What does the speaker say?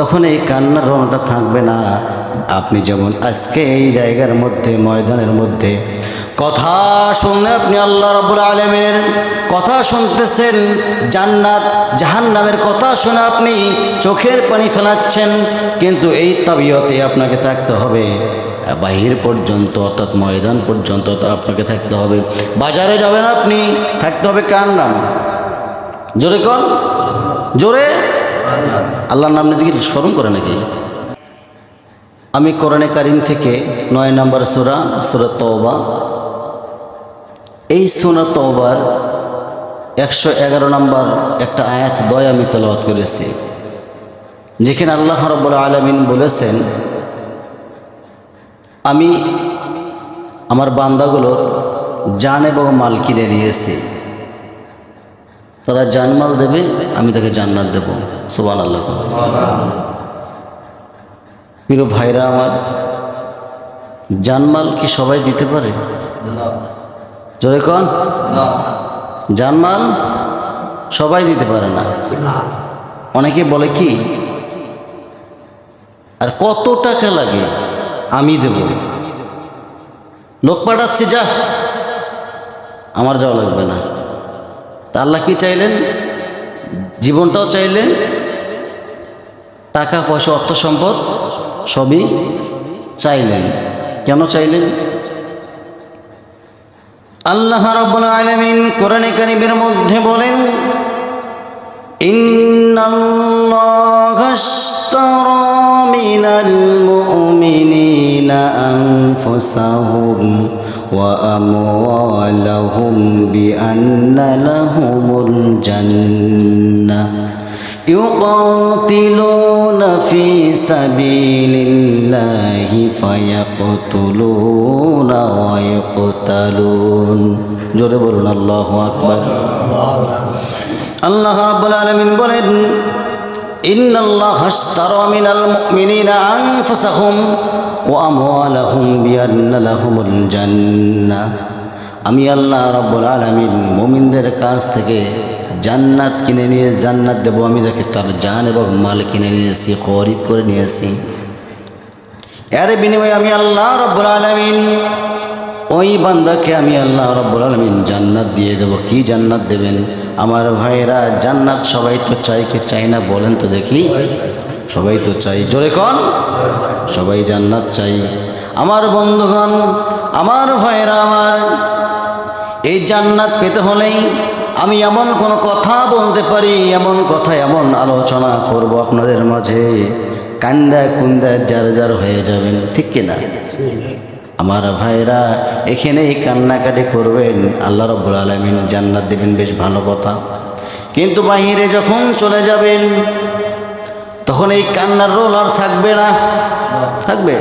তখন এই কান্নার রঙটা থাকবে না। আপনি যেমন আজকে এই জায়গার মধ্যে, ময়দানের মধ্যে কথা শুনে আপনি আল্লাহ রব্বুল আলমের কথা শুনতেছেন, জান্নাত, জাহান্নামের কথা শুনে আপনি চোখের পানি ফেলাচ্ছেন, কিন্তু এই তাবিয়তে আপনাকে থাকতে হবে। বাহির পর্যন্ত অর্থাৎ ময়দান পর্যন্ত আপনাকে থাকতে হবে। বাজারে যাবেন আপনি, থাকতে হবে কার নাম? জোরে কন। জোরে। আল্লাহর নাম নিজেকে স্মরণ করে নাকি? আমি কোরআনে কারিম থেকে নয় নম্বর সুরা সুরা তওবা। এই সুরা তওবার একশো এগারো নম্বর একটা আয়াত দয় আমি তলাওয়াত করেছি। যেখানে আল্লাহ রব্বুল আলমিন বলেছেন, আমি আমার বান্দাগুলোর জান এবং মাল কিনে নিয়েছি তারা জানমাল দেবে, আমি তাকে জান্নাত দেব। সুবান আল্লাহ প্রিয় ভাইরা আমার, জানমাল কি সবাই দিতে পারে? জোরে কন। জানমাল সবাই দিতে পারে না। অনেকে বলে কি, আর কত টাকা লাগে, আমি দেব। লোক পাঠাচ্ছে, যা, আমার যাওয়া লাগবে না। তা আল্লাহ কি চাইলেন? জীবনটাও চাইলেন। টাকা, পয়সা, অর্থ সম্পদ সবই চাইলেন। কেন চাইলেন? আল্লাহ রব্বুল আলামিন কোরআনে কারিমের মধ্যে বলেন, ইন্নাল্লাহা আশতারা মিনাল মুমিনিনা আনফুসাহুম। ওয়া আমওয়ালাহুম বিআন্না লাহুমুল জান্নাহ يقاتلون في سبيل الله فيقتلون ويقتلون জোরে বলুন আল্লাহ আকবার আল্লাহ রাব্বুল আলামিন বলেন إن الله اشترى من المؤمنين أنفسهم وأموالهم بأن لهم الجنة আমি আল্লাহ রব্বুল আলমিন মোমিনদের কাছ থেকে জান্নাত কিনে নিয়ে জান্নাত দেবো আমি দেখে তার জান এবং মাল কিনে নিয়েছি খরিদ করে নিয়েছি এর বিনিময়ে আমি আল্লাহ রব্বুল আলমিন ওই বান্দাকে আমি আল্লাহ রব্বুল আলমিন জান্নাত দিয়ে দেবো। কি জান্নাত দেবেন? আমার ভাইরা জান্নাত সবাই তো চাই কে চাই না বলেন তো দেখি। সবাই তো চাই জোরে কন। সবাই জান্নাত চাই আমার বন্ধুগণ, আমার ভাইরা আমার, এই জান্নাত পেতে হলেই আমি এমন কোনো কথা বলতে পারি, এমন কথা, এমন আলোচনা করব আপনাদের মাঝে। কান্দা কুন্দা যার যার হয়ে যাবেন, ঠিক কিনা? আমার ভাইরা এখানেই কান্নাকাটি করবেন। আল্লাহ রব্বুল আলমিন জান্নাত দেবেন, বেশ ভালো কথা। কিন্তু বাহিরে যখন চলে যাবেন, তখন এই কান্নার রোল আর থাকবে না। থাকবে?